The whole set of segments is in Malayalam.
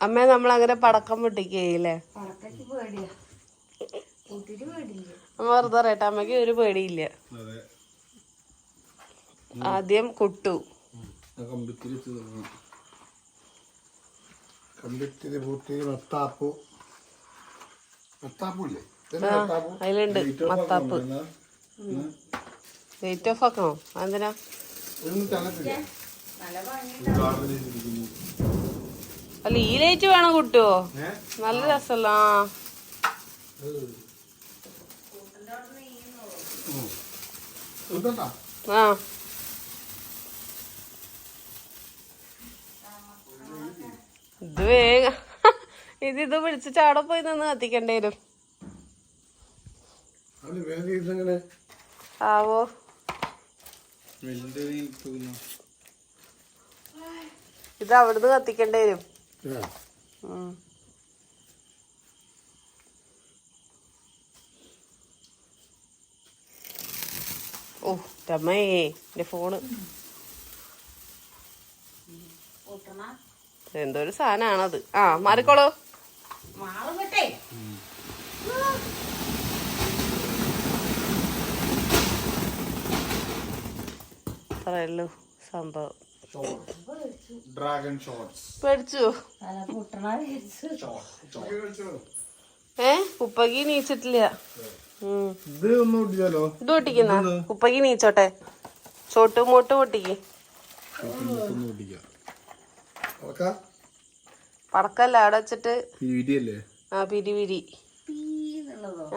അമ്മ നമ്മൾ അങ്ങനെ പടക്കം പൊട്ടിക്കുകയില്ലേ അമ്മ വെറുതെ പറയട്ടെ അമ്മയ്ക്ക് ഒരു പേടിയില്ല. അതെ. ആദ്യം കുട്ടു. കമ്പിത്തിരി മത്താപ്പു. മത്താപ്പൂല്ലേ അതിലുണ്ട്. മത്താപ്പ്? ലൈറ്റ് ഓഫ് ആക്കണോ? എന്തിനാ അല്ല ഈ ലൈറ്റ് വേണം കുട്ടോ. നല്ല രസമല്ല ആ. ഇത് വേഗ. ഇത് ഇത് പിടിച്ച് ചാടെ പോയി നിന്ന് കത്തിക്കേണ്ടി വരും. ആവോ. ഇത് അവിടുന്ന് കത്തിക്കേണ്ടി വരും. ആ. ഓ രമേ എന്റെ ഫോണ്. എന്തൊരു എന്തോ ഒരു സാധനമാണത് ആ മാറിക്കോളൂ അത്രയല്ലോ സംഭവം. ഡ്രാഗൺ ഷോട്ട്സ് പേടിച്ചു. ഏ ഉപ്പക്ക് നീച്ചിട്ടില്ല. ഇത് ഒന്നും ഇടിച്ചാലോ ഇത് പൊട്ടിക്കുന്ന ഉപ്പക്ക് നീച്ചോട്ടെ. ചോട്ടു മോട്ട് ഒട്ടിക്ക്. പടക്കല്ല അവിടെ വെച്ചിട്ട്. ആ പിരിപിരി.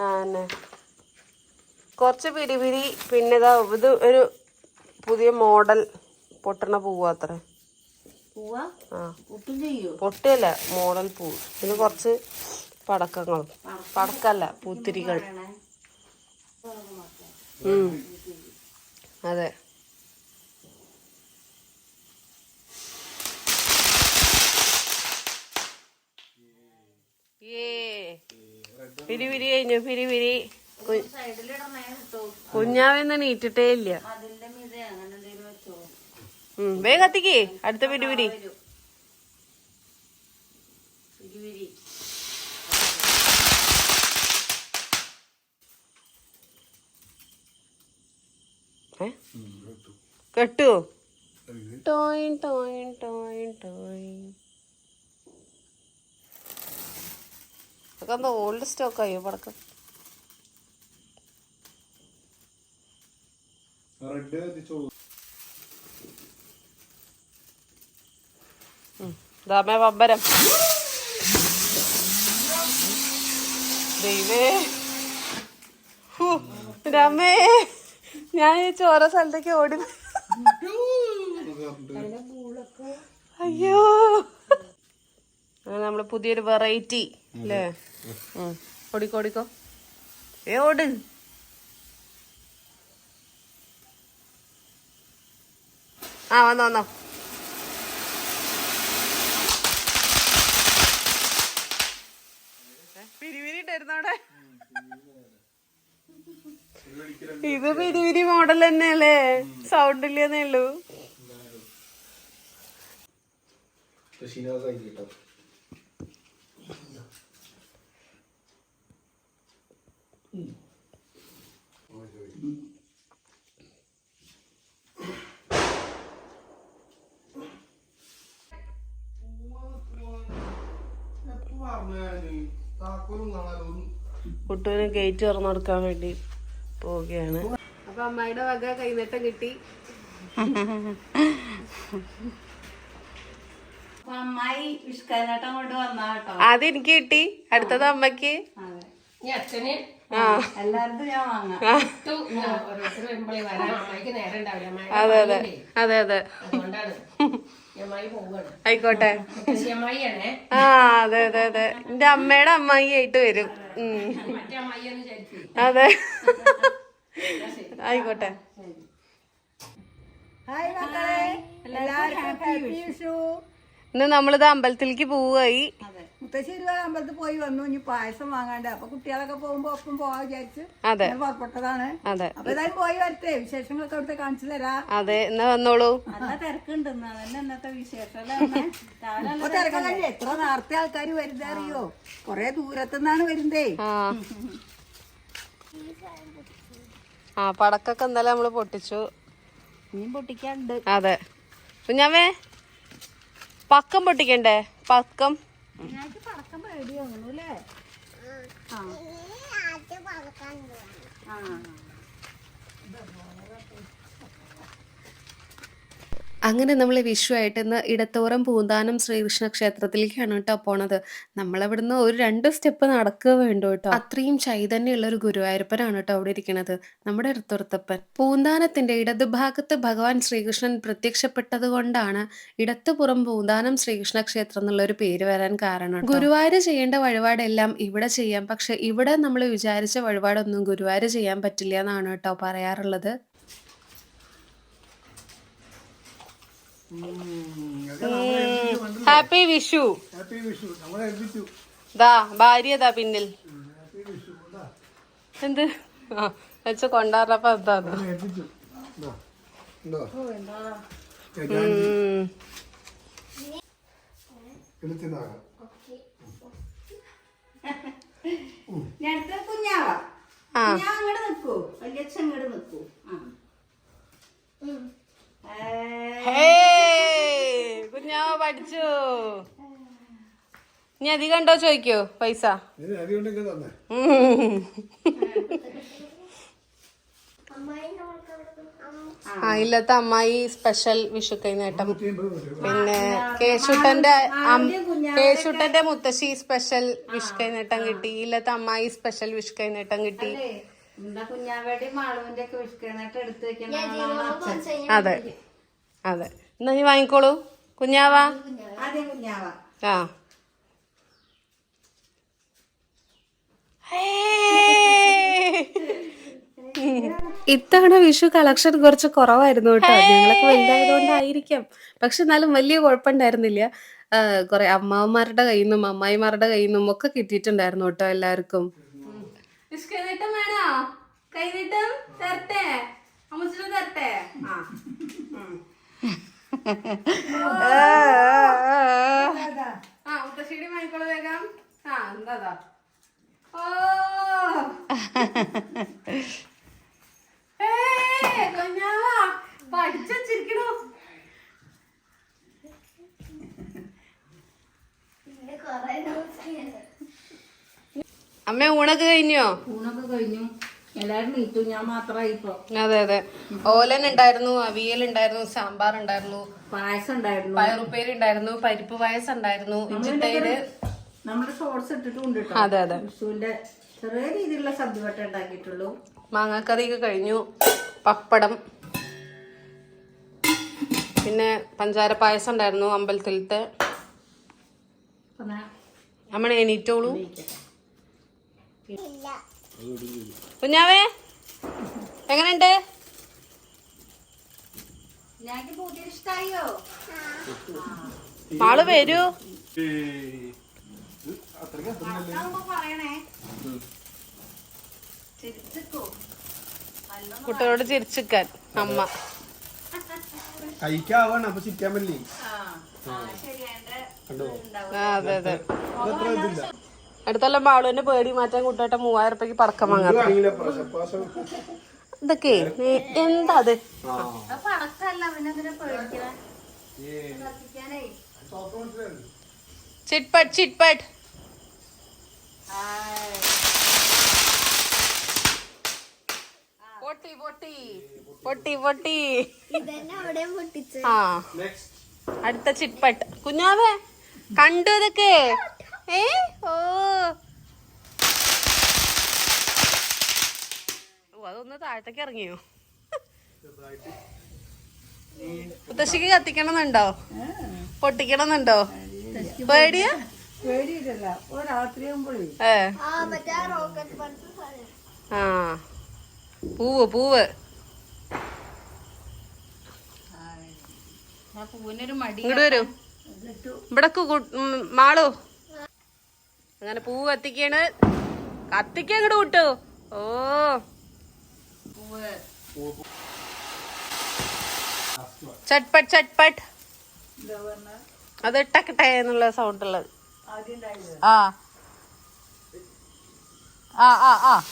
ആ തന്നെ. കുറച്ച് പിരി പിരി പിന്നെ ഇതാ ഇത് ഒരു പുതിയ മോഡൽ. പൊട്ടണ പൂവ് അത്ര. പോവാ? ആ. ഒട്ടും ചെയ്യോ? പൊട്ടിയല്ല മോഡൽ പൂ. പിന്നെ കുറച്ച് പടക്കങ്ങളും പടക്കല്ല പൂത്തിരികൾ. അതെ. പിരി പിരി കഴിഞ്ഞു പിരി പിരി. കുഞ്ഞാവെന്ന് നീറ്റിട്ടേ ഇല്ല. വേഗം കത്തിക്കേ. അടുത്ത പിരി പിരി വരും. പിരിവിരി ഏ? കെട്ടുവോ ടോയിൻ ടോയിൻ ടോയിൻ ടോയിൻ. അതൊക്കെ എന്താ ഓൾഡ് സ്റ്റോക്ക് ആയോ പടക്കം? റെഡ് കത്തിച്ചോ ദാമേ പമ്പരം ദൈവേ. രമേ ഞാൻ ഈ ചോര സ്ഥലത്തേക്ക് ഓടി അയ്യോ. നമ്മൾ പുതിയൊരു വെറൈറ്റി അല്ലേ? ഓടിക്കോ ഓടിക്കോ. ഏ ഓട്. ആ വന്നോ വന്നോ പിരിവിരി ഉണ്ടായിരുന്നു അവിടെ ഇത് പിരിവിരി മോഡൽ തന്നെയല്ലേ സൗണ്ട് ഇല്ലെന്നേ ഉള്ളൂ കുട്ടുവിന് ഗേറ്റ് തുറന്നു കൊടുക്കാൻ വേണ്ടി പോവുകയാണ്. അപ്പൊ അമ്മയുടെ വക കൈനീട്ടം കിട്ടി. വന്നാ കേട്ടോ? എനിക്ക് കിട്ടി. അടുത്തത് അമ്മയ്ക്ക് അച്ഛന് ആ. എല്ലാവർക്കും ഞാൻ വാങ്ങാം. ഇട്ടു ഞാൻ ഓരോരുത്തർ വരുമ്പോഴേ വരാം അമ്മായിക്ക് നേരം ഉണ്ടാവില്ല. അതെ അതെ. അതെ അതെ. അതുകൊണ്ടാണ് ആയിക്കോട്ടെ. ആ അതെ അതെ അതെ. എന്റെ അമ്മയുടെ അമ്മായി ആയിട്ട് വരും അതെ. ആയിക്കോട്ടെ. ഇന്ന് നമ്മളിത് അമ്പലത്തിലേക്ക് പോവുകയായി. വരെ അമ്പലത്തിൽ പോയി വന്നു ഇനി പായസം വാങ്ങാണ്ട്. അപ്പൊ കുട്ടികളൊക്കെ പോകുമ്പോ ഒപ്പം പോവാ വിചാരിച്ച് അതെ. ഞാൻ പുറപ്പെട്ടതാണ്. അതെ. അപ്പൊ ഏതായാലും പോയി വരട്ടെ. വിശേഷങ്ങളൊക്കെ അവിടുത്തെ കാണിച്ചു തരാ. അതെ എന്നാ വന്നോളൂ. നല്ല തിരക്കുണ്ട് അതന്നെ ഇന്നത്തെ വിശേഷം തിരക്കല്ലേ എത്ര നേരത്തെ ആൾക്കാർ വരുന്നേ അറിയോ കൊറേ ദൂരത്തുനിന്നാണ് വരുന്നേ. ആ. പടക്കൊക്കെ എന്തായാലും നമ്മൾ പൊട്ടിച്ചു. മീൻ പൊട്ടിക്കാണ്ട്. അതെ. കുഞ്ഞാവേ പക്കം പൊട്ടിക്കണ്ടേ? പക്കം. ഞങ്ങൾക്ക് പടക്കം പേടി തോന്നുന്നു അല്ലേ ആ. അങ്ങനെ നമ്മൾ വിഷുവായിട്ട് ഇന്ന് ഇടത്തോറം പൂന്താനം ശ്രീകൃഷ്ണ ക്ഷേത്രത്തിലേക്കാണ് കേട്ടോ പോണത്. നമ്മളവിടുന്ന് ഒരു രണ്ട് സ്റ്റെപ്പ് നടക്കുക വേണ്ടു കേട്ടോ. അത്രയും ചൈതന്യമുള്ള ഒരു ഗുരുവായൂരപ്പനാണ് കേട്ടോ അവിടെ ഇരിക്കുന്നത് നമ്മുടെ ഇടത്തുറത്തപ്പൻ പൂന്താനത്തിന്റെ ഇടതുഭാഗത്ത് ഭഗവാൻ ശ്രീകൃഷ്ണൻ പ്രത്യക്ഷപ്പെട്ടത് കൊണ്ടാണ് ഇടത്തുപുറം പൂന്താനം ശ്രീകൃഷ്ണ ക്ഷേത്രം എന്നുള്ള ഒരു പേര് വരാൻ കാരണം ഗുരുവായൂർ ചെയ്യേണ്ട വഴിപാടെല്ലാം ഇവിടെ ചെയ്യാം. പക്ഷെ ഇവിടെ നമ്മൾ വിചാരിച്ച വഴിപാടൊന്നും ഗുരുവായൂർ ചെയ്യാൻ പറ്റില്ല എന്നാണ് കേട്ടോ പറയാറുള്ളത്. ഹാപ്പി വിഷു. ഹാപ്പി വിഷു. നമ്മളെ ഏൽപ്പിച്ചു ദാ ഭാര്യതാ പിന്നിൽ. എന്ത്? വെച്ച കൊണ്ടാറപ്പ എന്താ കുഞ്ഞാവാ. ആ. ഞാൻ അങ്ങോട്ട് നിൽക്കൂ വലിയച്ഛൻ അങ്ങോട്ട് നിൽക്കൂ ആ. കുഞ്ഞാവ പഠിച്ചു. ഇനി അധികം ഉണ്ടോ ചോദിക്കോ പൈസ. ആ ഇല്ലത്തെ അമ്മായി സ്പെഷ്യൽ വിഷു കൈനേട്ടം പിന്നെ കേശുട്ടന്റെ കേശുട്ടന്റെ മുത്തശ്ശി സ്പെഷ്യൽ വിഷു കൈനേട്ടം കിട്ടി. ഇല്ലത്തെ അമ്മായി സ്പെഷ്യൽ വിഷു കൈനേട്ടം കിട്ടി. എന്താ കുഞ്ഞാവേടി മാളുവിന്റെ ഒക്കെ വിഷ്കന്നിട്ട് എടുത്തു വെക്കണം അതെ. അതെ. എന്നാ നീ വാങ്ങിക്കോളൂ. കുഞ്ഞാവാ? ആദ്യം കുഞ്ഞാവാ. ആ. ഇത്തവണ വിഷു കളക്ഷൻ കുറച്ച് കുറവായിരുന്നു കേട്ടോ. ഞങ്ങളൊക്കെ വലുതായതുകൊണ്ടായിരിക്കാം. പക്ഷെ എന്നാലും വലിയ കുഴപ്പമുണ്ടായിരുന്നില്ല. കുറെ അമ്മാവന്മാരുടെ കയ്യിൽ നിന്നും അമ്മായിമാരുടെ കയ്യിൽ നിന്നും ഒക്കെ കിട്ടിയിട്ടുണ്ടായിരുന്നു കേട്ടോ എല്ലാവർക്കും. വേണോ കൈനീട്ടം തരട്ടെ? അമ്മച്ചിട്ട് തരട്ടെ? ആ ആ മുത്തശ്ശേരി വാങ്ങിക്കോളൂ വേഗം. ആ എന്താ ഓ. ഏയ്, കുഞ്ഞാവാ, പഠിച്ച് വെച്ചിരിക്കണു. അമ്മ ഊണൊക്കെ കഴിഞ്ഞോ? ഊണൊക്കെ കഴിഞ്ഞു. എല്ലാരും നീറ്റു. ഞാൻ മാത്രമായി ഇപ്പൊ അതെ അതെ. ഓലൻ ഉണ്ടായിരുന്നു അവിയൽ ഉണ്ടായിരുന്നു സാമ്പാർ ഉണ്ടായിരുന്നു പായസം ഉണ്ടായിരുന്നു. പയറുപ്പേരി ഉണ്ടായിരുന്നു പരിപ്പ് പായസം ഉണ്ടായിരുന്നു ഇഞ്ചിത്തൈര് നമ്മുടെ സോഡ്സ് ഇട്ടിട്ടുണ്ട് അതെ അതെ. വിഷുവിന്റെ ചെറിയ രീതിയിലുള്ള സദ്യവട്ട ഉണ്ടാക്കിയിട്ടുള്ളൂ. മാങ്ങാക്കറിയൊക്കെ കഴിഞ്ഞു. പപ്പടം. പിന്നെ പഞ്ചാര പായസം ഉണ്ടായിരുന്നു അമ്പലത്തിലത്തെ. അമ്മ എണീറ്റോളൂ. കുഞ്ഞാവേ എങ്ങനെയുണ്ട്? ആൾ വരൂ. കുട്ടികളോട് ചിരിച്ചിക്കാൻ അമ്മ. കഴിക്കാവാണ് അപ്പൊ ചിരിക്കാൻ പറ്റില്ലേ? അതെ അതെ. അടുത്തല്ല ബാളുവിന്റെ പേടി മാറ്റാൻ കൂട്ടായിട്ട് മൂവായിരം രൂപയ്ക്ക് പടക്കം വാങ്ങാം ഇതൊക്കെ എന്താ അത്? ചിറ്റ്പട്ട് ചിറ്റ്പട്ട് പൊട്ടി പൊട്ടി. പൊട്ടി പൊട്ടി. ആ. അടുത്ത ചിറ്റ്പട്ട് കുഞ്ഞാവേ കണ്ടു ഇതൊക്കെ. ഏ? ഓ. ഓ അതൊന്ന് താഴത്തേക്ക് ഇറങ്ങിയോ? മുത്തശ്ശിക്ക് കത്തിക്കണമെന്നുണ്ടോ? പൊട്ടിക്കണമെന്നുണ്ടോ? പേടിയാ? ആ പൂവ് പൂവ്. ഇങ്ങോട്ട് വരൂ. ഇവിടെ മാളു. അങ്ങനെ പൂ കത്തിക്കാണ്. കത്തിക്ക അങ്ങോട്ട് വിട്ടു. ഓ. ചട്പട്ട് ചട്പട്ട്. അത് ടക്കട്ടെ എന്നുള്ള സൗണ്ട് ഉള്ളത്. ആ. ആ ആ ആ.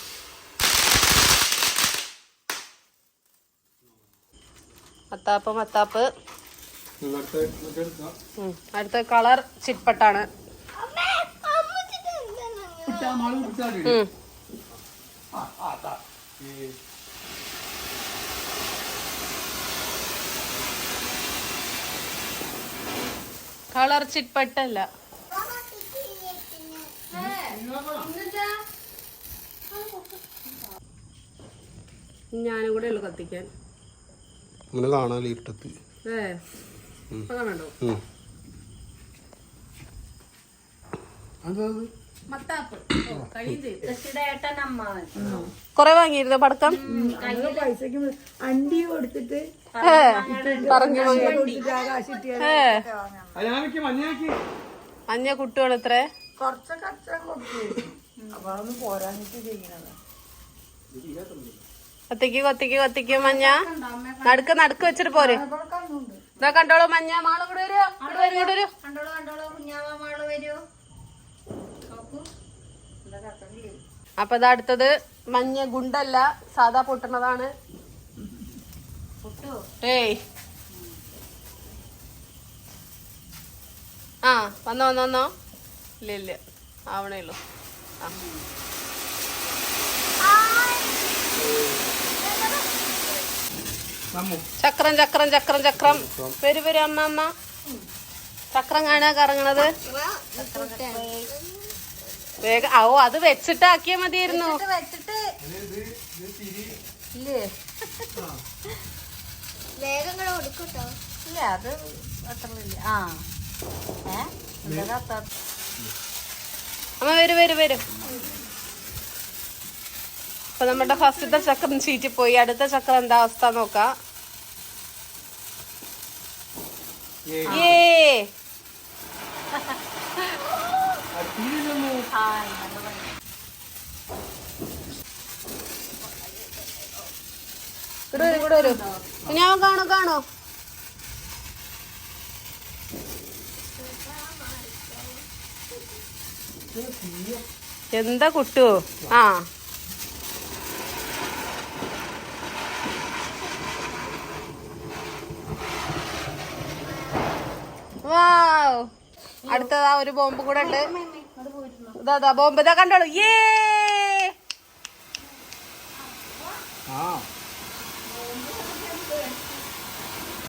മത്താപ്പ് മത്താപ്പ്. അടുത്ത കളർ ചിറ്റ്പട്ടാണ്. കളർ ചിറ്റ്പട്ടല്ല ഞാനും കൂടെ ഉള്ളു കത്തിക്കാൻ. അങ്ങനെ കാണാൻ ഇരുട്ടത്ത് ഏ ഇപ്പൊ കാണണ്ടോ മത്താപ്പ് കൊറേ വാങ്ങിയിരുന്നു പടക്കം? പൈസക്ക് അണ്ടി കൊടുത്തിട്ട് പറഞ്ഞു മഞ്ഞ കുട്ടികൾ എത്ര കുറച്ചൊക്കെ അച്ഛൻ കൊടുത്തു. അപ്പൊ അതൊന്നും പോരാഞ്ഞിട്ട് ചെയ്യണത്. കത്തിക്ക് കത്തിക്ക് കത്തിക്ക് മഞ്ഞ. നടുക്ക് നടുക്ക് വെച്ചിട്ട് പോര്. ഇതാ കണ്ടോളൂ മഞ്ഞ. മാൾ കൂടെ വരുമോ ഇവിടെ വരും. കണ്ടോളൂ കണ്ടോളൂ. കുഞ്ഞാവ മാൾ വരൂ. അപ്പൊ ഇതാ അടുത്തത് മഞ്ഞ ഗുണ്ടല്ല സാധാ പൊട്ടുന്നതാണ്. ഏയ്. ആ വന്നോ വന്നോ വന്നോ. ഇല്ല ഇല്ല. ആവണേ ഉള്ളൂ. ആ. ചക്രം ചക്രം ചക്രം ചക്രം. വരും വരും അമ്മ അമ്മ. ചക്രം കാണാ കറങ്ങണത്. വേഗം ഓ അത് വെച്ചിട്ട് ആക്കിയാ മതിയായിരുന്നു. വെച്ചിട്ട് ഇല്ലേ? വേഗം കൂടെ കൊടുക്കൂട്ടോ. ഇല്ല അത് അത്രയില്ല ആ. ഏ? അമ്മ വരും വരും വരും. അപ്പൊ നമ്മുടെ ഫസ്റ്റത്തെ ചക്രം ചീറ്റി പോയി. അടുത്ത ചക്രം എന്താ അവസ്ഥ നോക്കാം. ഏ ഇവിടെ വരും ഇവിടെ വരും. ഇനി അവൻ കാണോ കാണോ. എന്താ കുട്ടു? ആ. വാവ്. അടുത്തതാ ഒരു ബോംബ് കൂടെ ഉണ്ട്. ഇതാ ഇതാ ബോംബ്? ഇതാ കണ്ടോളൂ. ഏ ആ.